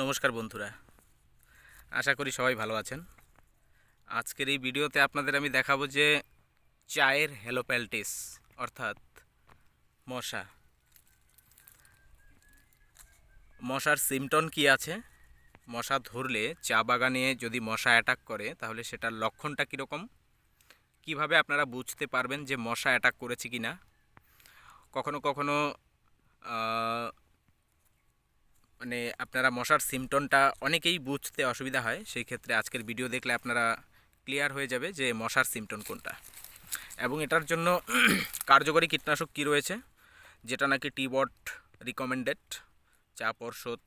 নমস্কার বন্ধুরা। আশা করি সবাই ভালো আছেন। আজকের এই ভিডিওতে আপনাদের আমি দেখাবো যে চায়ের হেলোপ্যালটিস অর্থাৎ মশা। মশার সিমটন কি আছে? মশা ধরলে চা বাগানে যদি মশা অ্যাটাক করে, তাহলে সেটার লক্ষণটা কীরকম? কীভাবে আপনারা বুঝতে পারবেন যে মশা অ্যাটাক করেছে কি না কখনো কখনো মানে আপনারা মশার সিমটনটা অনেকেই বুঝতে অসুবিধা হয়। সেই ক্ষেত্রে আজকের ভিডিও দেখলে আপনারা ক্লিয়ার হয়ে যাবে যে মশার সিমটন কোনটা। এবং এটার জন্য কার্যকরী কীটনাশক কী রয়েছে? যেটা নাকি টিবট রিকমেন্ডেড চা পর্ষদ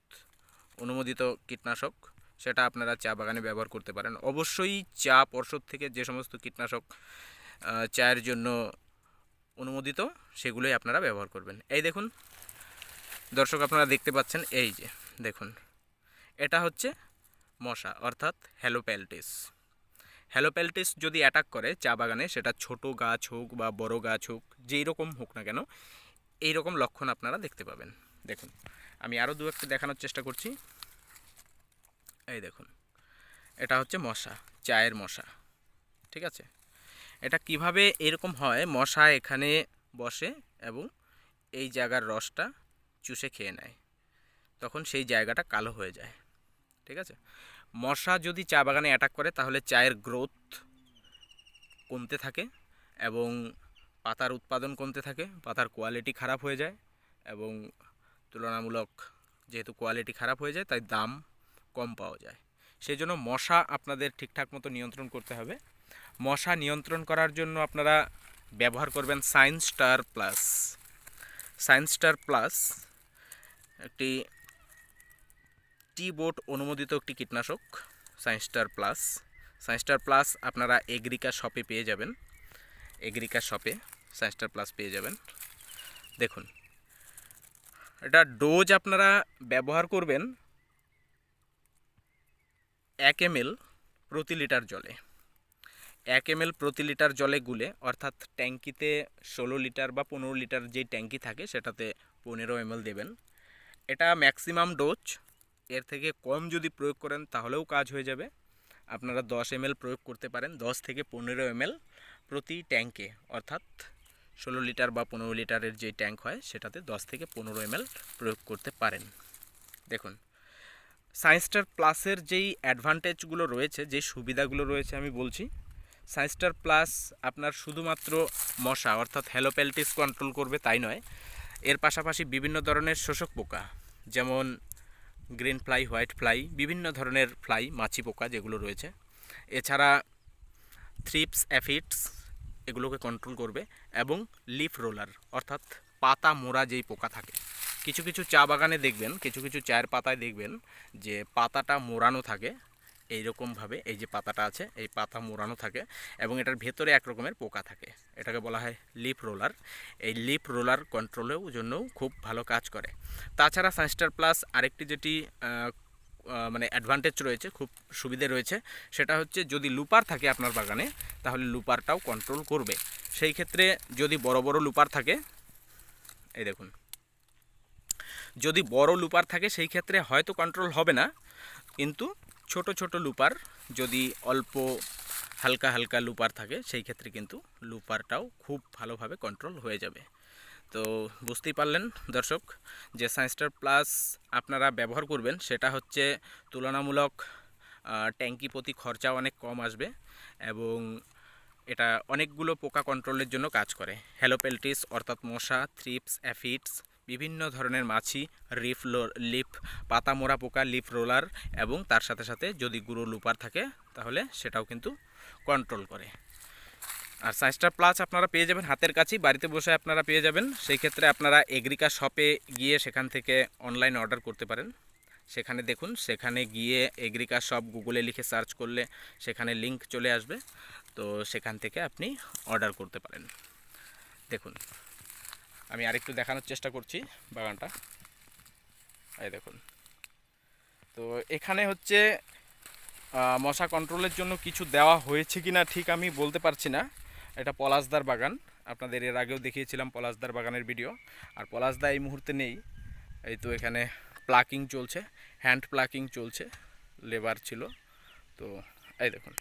অনুমোদিত কীটনাশক, সেটা আপনারা চা বাগানে ব্যবহার করতে পারেন। অবশ্যই চা পর্ষদ থেকে যে সমস্ত কীটনাশক চায়ের জন্য অনুমোদিত, সেগুলোই আপনারা ব্যবহার করবেন। এই দেখুন দর্শক, আপনারা দেখতে পাচ্ছেন এই যে, দেখুন। এটা হচ্ছে মশা, অর্থাৎ হ্যালোপ্যালটিস। হ্যালোপ্যালটিস যদি অ্যাটাক করে চা বাগানে, সেটা ছোট গাছ হোক বা বড় গাছ হোক, যেই রকম হোক না কেন, এই রকম লক্ষণ আপনারা দেখতে পাবেন। দেখুন, আমি আরও দু একটা দেখানোর চেষ্টা করছি। এই দেখুন, এটা হচ্ছে মশা, চায়ের মশা। ঠিক আছে? এটা কীভাবে এরকম হয়? মশা এখানে বসে এবং এই জায়গার রসটা চুষে খেয়ে নেয়। তখন সেই জায়গাটা কালো হয়ে যায়। ঠিক আছে? মশা যদি চা বাগানে অ্যাটাক করে, তাহলে চায়ের গ্রোথ কমতে থাকে এবং পাতার উৎপাদন কমতে থাকে, পাতার কোয়ালিটি খারাপ হয়ে যায় এবং তুলনামূলক যেহেতু কোয়ালিটি খারাপ হয়ে যায়, তাই দাম কম পাওয়া যায়। সেই জন্য মশা আপনাদের ঠিকঠাক মতো নিয়ন্ত্রণ করতে হবে। মশা নিয়ন্ত্রণ করার জন্য আপনারা ব্যবহার করবেন science star plus science star plus একটি টি বোর্ড অনুমোদিত একটি কীটনাশক সায়েন্স্টার প্লাস। সায়েন্স্টার প্লাস আপনারা এগ্রিকা শপে পেয়ে যাবেন। এগ্রিকা শপে সায়েন্স্টার প্লাস পেয়ে যাবেন। দেখুন, এটা ডোজ আপনারা ব্যবহার করবেন এক এম প্রতি লিটার জলে। এক এম প্রতি লিটার জলে গুলে, অর্থাৎ ট্যাঙ্কিতে ষোলো লিটার বা পনেরো লিটার যেই ট্যাঙ্কি থাকে, সেটাতে পনেরো এম দেবেন। এটা ম্যাক্সিমাম ডোজ এর থেকে কম যদি প্রয়োগ করেন, তাহলেও কাজ হয়ে যাবে। আপনারা দশ এম প্রয়োগ করতে পারেন, দশ থেকে পনেরো এম প্রতি ট্যাঙ্কে অর্থাৎ ষোলো লিটার বা পনেরো লিটারের যে ট্যাঙ্ক হয়, সেটাতে দশ থেকে পনেরো এম প্রয়োগ করতে পারেন। দেখুন সায়েন্সটার প্লাসের যেই অ্যাডভান্টেজগুলো রয়েছে, যে সুবিধাগুলো রয়েছে আমি বলছি সায়েন্সটার প্লাস আপনার শুধুমাত্র মশা, অর্থাৎ হ্যালোপ্যালটিস কন্ট্রোল করবে তাই নয় এর পাশাপাশি বিভিন্ন ধরনের শোষক পোকা, যেমন গ্রিন ফ্লাই, হোয়াইট ফ্লাই, বিভিন্ন ধরনের ফ্লাই, মাছি পোকা যেগুলো রয়েছে। এছাড়া থ্রিপস, অ্যাফিডস এগুলোকে কন্ট্রোল করবে এবং লিফ রোলার, অর্থাৎ পাতা মোড়া যেই পোকা থাকে। কিছু কিছু চা বাগানে দেখবেন, কিছু কিছু চায়ের পাতায় দেখবেন যে পাতাটা মোড়ানো থাকে এইরকমভাবে এই যে পাতাটা আছে, এই পাতা মোড়ানো থাকে এবং এটার ভেতরে এক রকমের পোকা থাকে। এটাকে বলা হয় লিপ রোলার। এই লিপ রোলার কন্ট্রোলেও জন্যও খুব ভালো কাজ করে। তাছাড়া সানস্টার প্লাস আরেকটি যেটি মানে অ্যাডভান্টেজ রয়েছে, খুব সুবিধে রয়েছে, সেটা হচ্ছে যদি লুপার থাকে আপনার বাগানে, তাহলে লুপারটাও কন্ট্রোল করবে। সেই ক্ষেত্রে যদি বড় বড় লুপার থাকে, এই দেখুন। যদি বড় লুপার থাকে, সেই ক্ষেত্রে হয়তো কন্ট্রোল হবে না, কিন্তু ছোট ছোট লুপার যদি অল্প হালকা হালকা লুপার থাকে, সেই ক্ষেত্রে কিন্তু লুপারটাও খুব ভালোভাবে কন্ট্রোল হয়ে যাবে। তো বুঝতেই পারলেন দর্শক, যে সায়েন্সটার প্লাস আপনারা ব্যবহার করবেন, সেটা হচ্ছে তুলনামূলক ট্যাঙ্কি প্রতি খরচা অনেক কম আসবে এবং এটা অনেকগুলো পোকা কন্ট্রোলের জন্য কাজ করে। হ্যালোপেলটিস অর্থাৎ মশা থ্রিপস অ্যাফিডস বিভিন্ন ধরনের মাছি, রিফ লিফ, পাতা মোড়া পোকা, লিফ রোলার এবং তার সাথে সাথে যদি গুঁড়ো লুপার থাকে, তাহলে সেটাও কিন্তু কন্ট্রোল করে। আর সাইস্টার প্লাস আপনারা পেয়ে যাবেন হাতের কাছেই বাড়িতে বসে আপনারা পেয়ে যাবেন। সেই ক্ষেত্রে আপনারা এগ্রিকা শপে গিয়ে সেখান থেকে অনলাইন অর্ডার করতে পারেন। সেখানে দেখুন, সেখানে গিয়ে এগ্রিকা শপ গুগলে লিখে সার্চ করলে সেখানে লিংক চলে আসবে। তো সেখান থেকে আপনি অর্ডার করতে পারেন। দেখুন। আমি আরেকটু দেখানোর চেষ্টা করছি বাগানটা। এই দেখুন। তো এখানে হচ্ছে মশা কন্ট্রোলের জন্য কিছু দেওয়া হয়েছে কি না ঠিক আমি বলতে পারছি না। এটা পলাশদার বাগান। আপনাদের এর আগেও দেখিয়েছিলাম পলাশদার বাগানের ভিডিও আর পলাশদা এই মুহূর্তে নেই। এই তো এখানে প্লাকিং চলছে হ্যান্ড প্লাকিং চলছে লেবার ছিল। তো এই দেখুন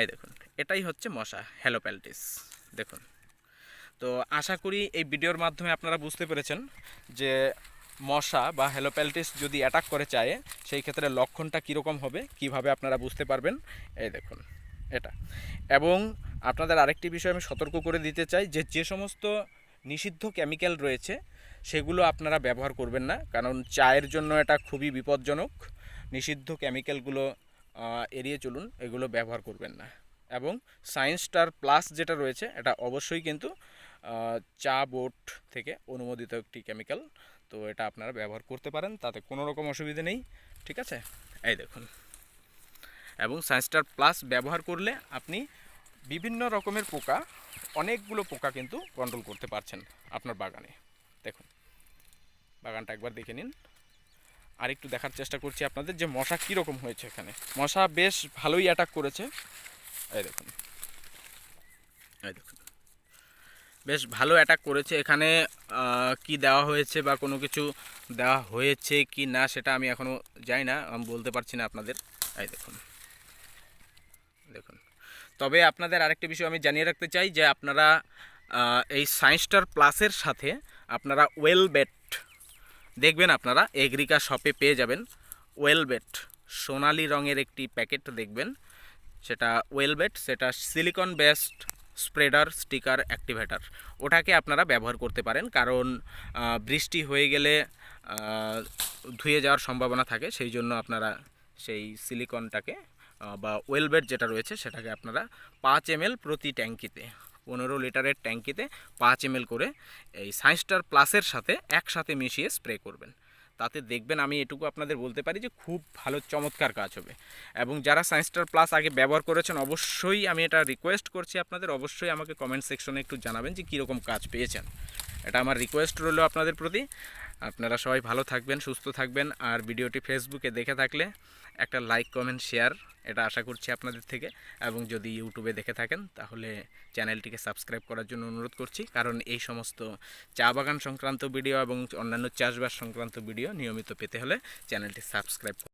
এই দেখুন। এটাই হচ্ছে মশা হ্যালোপ্যালটিস দেখুন। তো আশা করি এই ভিডিওর মাধ্যমে আপনারা বুঝতে পেরেছেন যে মশা বা হ্যালোপ্যালটিস যদি অ্যাটাক করে চায়, সেই ক্ষেত্রে লক্ষণটা কীরকম হবে, কীভাবে আপনারা বুঝতে পারবেন? এই দেখুন, এটা। এবং আপনাদের আরেকটি বিষয় আমি সতর্ক করে দিতে চাই যে যে সমস্ত নিষিদ্ধ কেমিক্যাল রয়েছে, সেগুলো আপনারা ব্যবহার করবেন না, কারণ চায়ের জন্য এটা খুবই বিপজ্জনক। নিষিদ্ধ কেমিক্যালগুলো এড়িয়ে চলুন, এগুলো ব্যবহার করবেন না। এবং সায়েন্স স্টার প্লাস যেটা রয়েছে, এটা অবশ্যই কিন্তু চা বোট থেকে অনুমোদিত একটি কেমিক্যাল। তো এটা আপনারা ব্যবহার করতে পারেন, তাতে কোনো রকম অসুবিধা নেই, ঠিক আছে? এই দেখুন। এবং সায়েন্স স্টার প্লাস ব্যবহার করলে আপনি বিভিন্ন রকমের পোকা, অনেকগুলো পোকা কিন্তু কন্ট্রোল করতে পারছেন আপনার বাগানে। দেখুন, বাগানটা একবার দেখে নিন। আর একটু দেখার চেষ্টা করছি আপনাদের যে মশা কীরকম হয়েছে এখানে। মশা বেশ ভালোই অ্যাটাক করেছে। এই দেখুন। এই দেখুন। বেশ ভালো অ্যাটাক করেছে। এখানে কি দেওয়া হয়েছে বা কোনো কিছু দেওয়া হয়েছে কি না সেটা আমি এখনও জানি না। আমি বলতে পারছি না আপনাদের। এই দেখুন। দেখুন। তবে আপনাদের আরেকটি বিষয় আমি জানিয়ে রাখতে চাই যে আপনারা এই সায়েন্সটার প্লাসের সাথে আপনারা ওয়েলবেট দেখবেন আপনারা এগ্রিকা শপে পেয়ে যাবেন। ওয়েলবেট সোনালি রঙের একটি প্যাকেট দেখবেন। সেটা ওয়েলবেট সেটা silicone based spreader, sticker, activator. ওটাকে আপনারা ব্যবহার করতে পারেন, কারণ বৃষ্টি হয়ে গেলে ধুয়ে যাওয়ার সম্ভাবনা থাকে, সেই জন্য আপনারা সেই সিলিকনটাকে বা ওয়েলবেট যেটা রয়েছে, সেটাকে আপনারা পাঁচ এম প্রতি ট্যাঙ্কিতে, পনেরো লিটারের ট্যাঙ্কিতে পাঁচ এম করে এই সায়েন্সটার প্লাসের সাথে একসাথে মিশিয়ে স্প্রে করবেন। তাতে দেখবেন আমি এটুকু আপনাদের বলতে পারি যে খুব ভালো, চমৎকার কাজ হবে। এবং যারা সায়েন্সটার প্লাস আগে ব্যবহার করেছেন, অবশ্যই আমি এটা রিকোয়েস্ট করছি আপনাদের। অবশ্যই আমাকে কমেন্ট সেকশনে একটু জানাবেন যে কীরকম কাজ পেয়েছেন। এটা আমার রিকোয়েস্ট রইল আপনাদের প্রতি। আপনারা সবাই ভালো থাকবেন, সুস্থ থাকবেন। আর ভিডিওটি ফেসবুকে দেখে থাকলে একটা লাইক কমেন্ট শেয়ার এটা আশা করছি আপনাদের থেকে। এবং যদি ইউটিউবে দেখে থাকেন, তাহলে চ্যানেলটিকে সাবস্ক্রাইব করার জন্য অনুরোধ করছি। কারণ এই সমস্ত চা বাগান সংক্রান্ত ভিডিও এবং অন্যান্য চাষবাস সংক্রান্ত ভিডিও নিয়মিত পেতে হলে চ্যানেলটি সাবস্ক্রাইব